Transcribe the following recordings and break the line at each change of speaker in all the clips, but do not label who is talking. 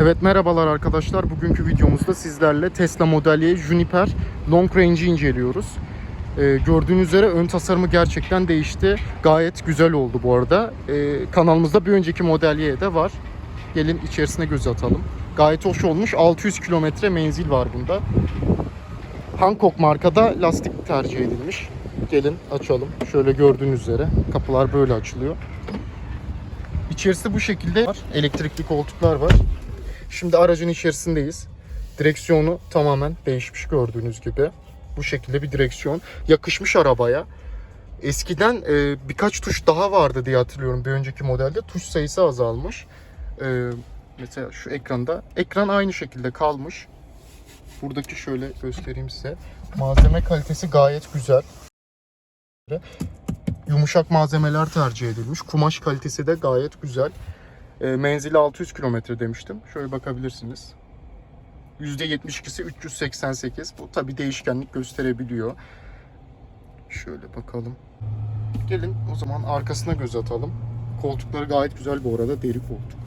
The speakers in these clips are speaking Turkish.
Evet merhabalar arkadaşlar. Bugünkü videomuzda sizlerle Tesla Model Y Juniper Long Range'i inceliyoruz. Ee, gördüğünüz üzere ön tasarımı gerçekten değişti. Gayet güzel oldu bu arada. Ee, kanalımızda bir önceki Model Y de var. Gelin içerisine göz atalım. Gayet hoş olmuş. 600 kilometre menzil var bunda. Hankook markada lastik tercih edilmiş. Gelin açalım. Şöyle gördüğünüz üzere kapılar böyle açılıyor. İçerisi bu şekilde var. Elektrikli koltuklar var. Şimdi aracın içerisindeyiz. Direksiyonu tamamen değişmiş gördüğünüz gibi. Bu şekilde bir direksiyon. Yakışmış arabaya. Eskiden e, birkaç tuş daha vardı diye hatırlıyorum bir önceki modelde. Tuş sayısı azalmış. E, mesela şu ekranda. Ekran aynı şekilde kalmış. Buradaki şöyle göstereyim size. Malzeme kalitesi gayet güzel. Yumuşak malzemeler tercih edilmiş. Kumaş kalitesi de gayet güzel. E, menzili 600 kilometre demiştim. Şöyle bakabilirsiniz. %72'si 388. Bu tabi değişkenlik gösterebiliyor. Şöyle bakalım. Gelin o zaman arkasına göz atalım. Koltukları gayet güzel bu arada. Deri koltuk.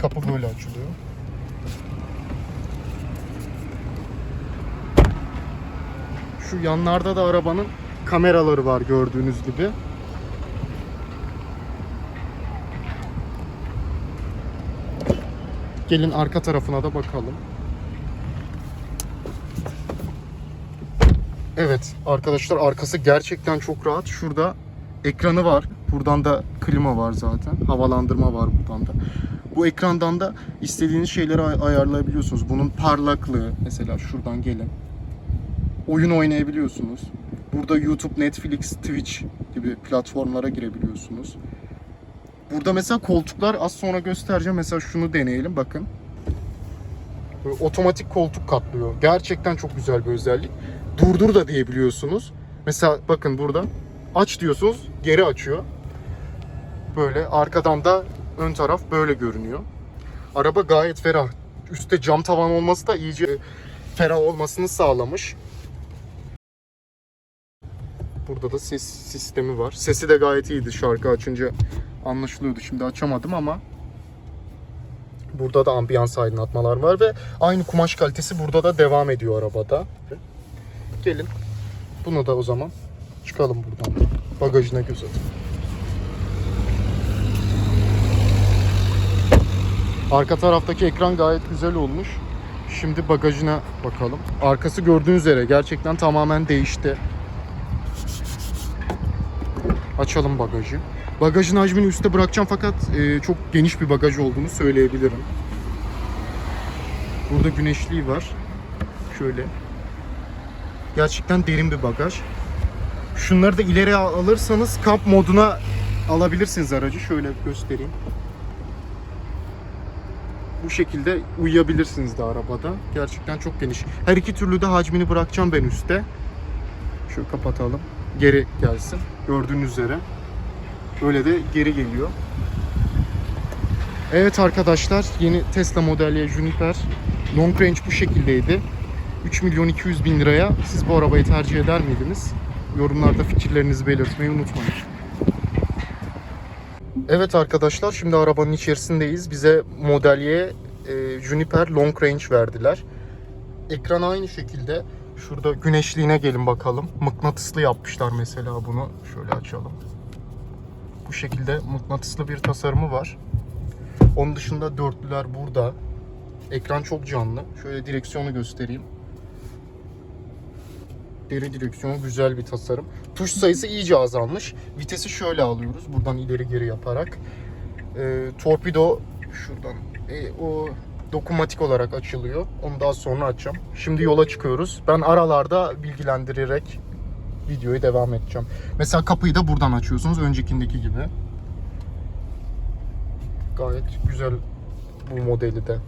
Kapı böyle açılıyor. Şu yanlarda da arabanın kameraları var gördüğünüz gibi. Gelin arka tarafına da bakalım. Evet arkadaşlar arkası gerçekten çok rahat. Şurada ekranı var. Buradan da klima var zaten. Havalandırma var buradan da. Bu ekrandan da istediğiniz şeyleri ay- ayarlayabiliyorsunuz. Bunun parlaklığı mesela şuradan gelin. Oyun oynayabiliyorsunuz. Burada YouTube, Netflix, Twitch gibi platformlara girebiliyorsunuz. Burada mesela koltuklar az sonra göstereceğim. Mesela şunu deneyelim bakın. Böyle otomatik koltuk katlıyor. Gerçekten çok güzel bir özellik. Durdur da diyebiliyorsunuz. Mesela bakın burada aç diyorsunuz geri açıyor. Böyle arkadan da ön taraf böyle görünüyor. Araba gayet ferah. Üstte cam tavan olması da iyice ferah olmasını sağlamış. Burada da ses sistemi var. Sesi de gayet iyiydi şarkı açınca anlaşılıyordu. Şimdi açamadım ama burada da ambiyans aydınlatmalar var ve aynı kumaş kalitesi burada da devam ediyor arabada. Gelin bunu da o zaman çıkalım buradan. Bagajına göz atın. Arka taraftaki ekran gayet güzel olmuş. Şimdi bagajına bakalım. Arkası gördüğünüz üzere gerçekten tamamen değişti. Açalım bagajı. Bagajın hacmini üstte bırakacağım fakat e, çok geniş bir bagaj olduğunu söyleyebilirim. Burada güneşliği var. Şöyle. Gerçekten derin bir bagaj. Şunları da ileri alırsanız kamp moduna alabilirsiniz aracı. Şöyle göstereyim. Bu şekilde uyuyabilirsiniz de arabada. Gerçekten çok geniş. Her iki türlü de hacmini bırakacağım ben üstte. Şöyle kapatalım. Geri gelsin. Gördüğünüz üzere. Böyle de geri geliyor. Evet arkadaşlar yeni Tesla Model Y Juniper Long Range bu şekildeydi. 3 milyon 200 bin liraya siz bu arabayı tercih eder miydiniz? Yorumlarda fikirlerinizi belirtmeyi unutmayın. Evet arkadaşlar şimdi arabanın içerisindeyiz. Bize Model Y e, Juniper Long Range verdiler. Ekran aynı şekilde. Şurada güneşliğine gelin bakalım. Mıknatıslı yapmışlar mesela bunu. Şöyle açalım. Bu şekilde mıknatıslı bir tasarımı var. Onun dışında dörtlüler burada. Ekran çok canlı. Şöyle direksiyonu göstereyim. Deri direksiyonu güzel bir tasarım. Tuş sayısı iyice azalmış. Vitesi şöyle alıyoruz. Buradan ileri geri yaparak. Ee, torpido şuradan. E, o dokunmatik olarak açılıyor. Onu daha sonra açacağım. Şimdi yola çıkıyoruz. Ben aralarda bilgilendirerek videoyu devam edeceğim. Mesela kapıyı da buradan açıyorsunuz. Öncekindeki gibi. Gayet güzel bu modeli de.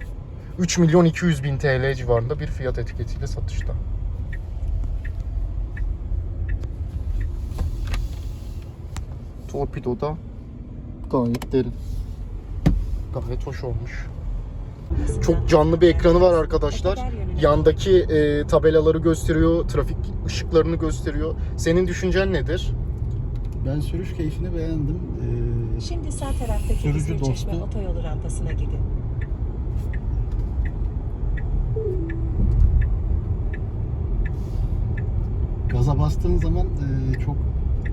3 milyon 200 bin TL civarında bir fiyat etiketiyle satışta. Torpido da gayet derin. Gayet hoş olmuş. Çok canlı bir ekranı var arkadaşlar. Yandaki e, tabelaları gösteriyor, trafik ışıklarını gösteriyor. Senin düşüncen nedir?
Ben sürüş keyfini beğendim. Ee,
Şimdi sağ taraftaki
sürücü
Hızlı Çeşme
dostu.
otoyolu rampasına gidin.
gaza bastığın zaman e, çok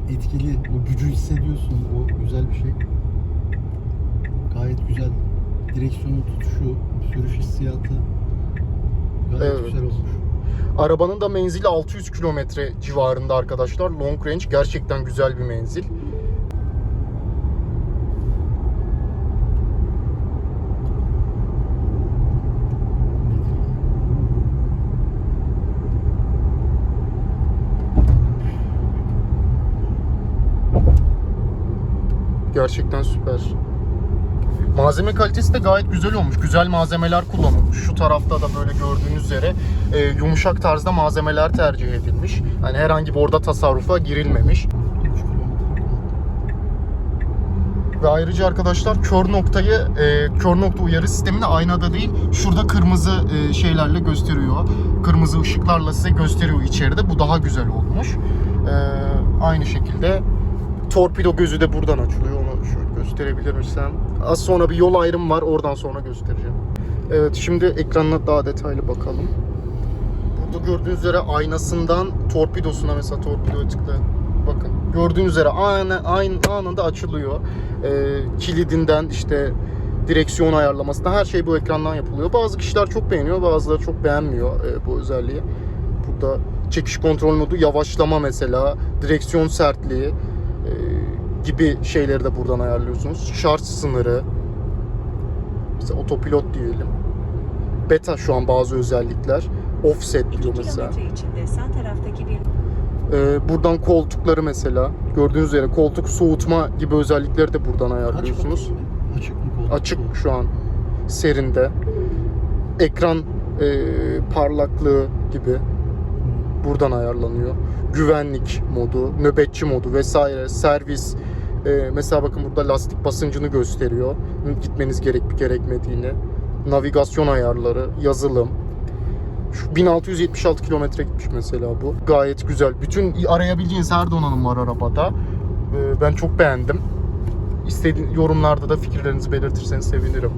etkili. O gücü hissediyorsun. O güzel bir şey. Gayet güzel. Direksiyonun tutuşu, sürüş hissiyatı gayet
Evet.
güzel olmuş.
Arabanın da menzili 600 kilometre civarında arkadaşlar. Long range gerçekten güzel bir menzil. Gerçekten süper. Malzeme kalitesi de gayet güzel olmuş. Güzel malzemeler kullanılmış. Şu tarafta da böyle gördüğünüz üzere e, yumuşak tarzda malzemeler tercih edilmiş. Hani herhangi bir orada tasarrufa girilmemiş.
3 kilometre kaldı.
Ve ayrıca arkadaşlar kör noktayı, e, kör nokta uyarı sistemini aynada değil, şurada kırmızı e, şeylerle gösteriyor. Kırmızı ışıklarla size gösteriyor içeride. Bu daha güzel olmuş. E, aynı şekilde torpido gözü de buradan açılıyor. Onu şöyle gösterebilir misin? Az sonra bir yol ayrımı var. Oradan sonra göstereceğim. Evet şimdi ekranına daha detaylı bakalım. Burada gördüğünüz üzere aynasından torpidosuna mesela torpidoya tıklayın. Bakın gördüğünüz üzere aynı, aynı anında açılıyor. Ee, kilidinden işte direksiyon ayarlamasına her şey bu ekrandan yapılıyor. Bazı kişiler çok beğeniyor, bazıları çok beğenmiyor e, bu özelliği. Burada çekiş kontrol modu, yavaşlama mesela, direksiyon sertliği e, gibi şeyleri de buradan ayarlıyorsunuz. Şarj sınırı, mesela otopilot diyelim. Beta şu an bazı özellikler. Offset
2
diyor mesela.
kilometre içinde sağ taraftaki bir
Ee, buradan koltukları mesela gördüğünüz üzere koltuk soğutma gibi özellikleri de buradan ayarlıyorsunuz.
Açık mı koltuk?
Açık şu an serinde. Ekran e, parlaklığı gibi buradan ayarlanıyor. Güvenlik modu, nöbetçi modu vesaire, servis. E, mesela bakın burada lastik basıncını gösteriyor. Gitmeniz gerek gerekmediğini. Navigasyon ayarları, yazılım. Şu 1676 kilometre gitmiş mesela bu. Gayet güzel. Bütün arayabileceğiniz her donanım var arabada. E, ben çok beğendim. İstediğiniz yorumlarda da fikirlerinizi belirtirseniz sevinirim.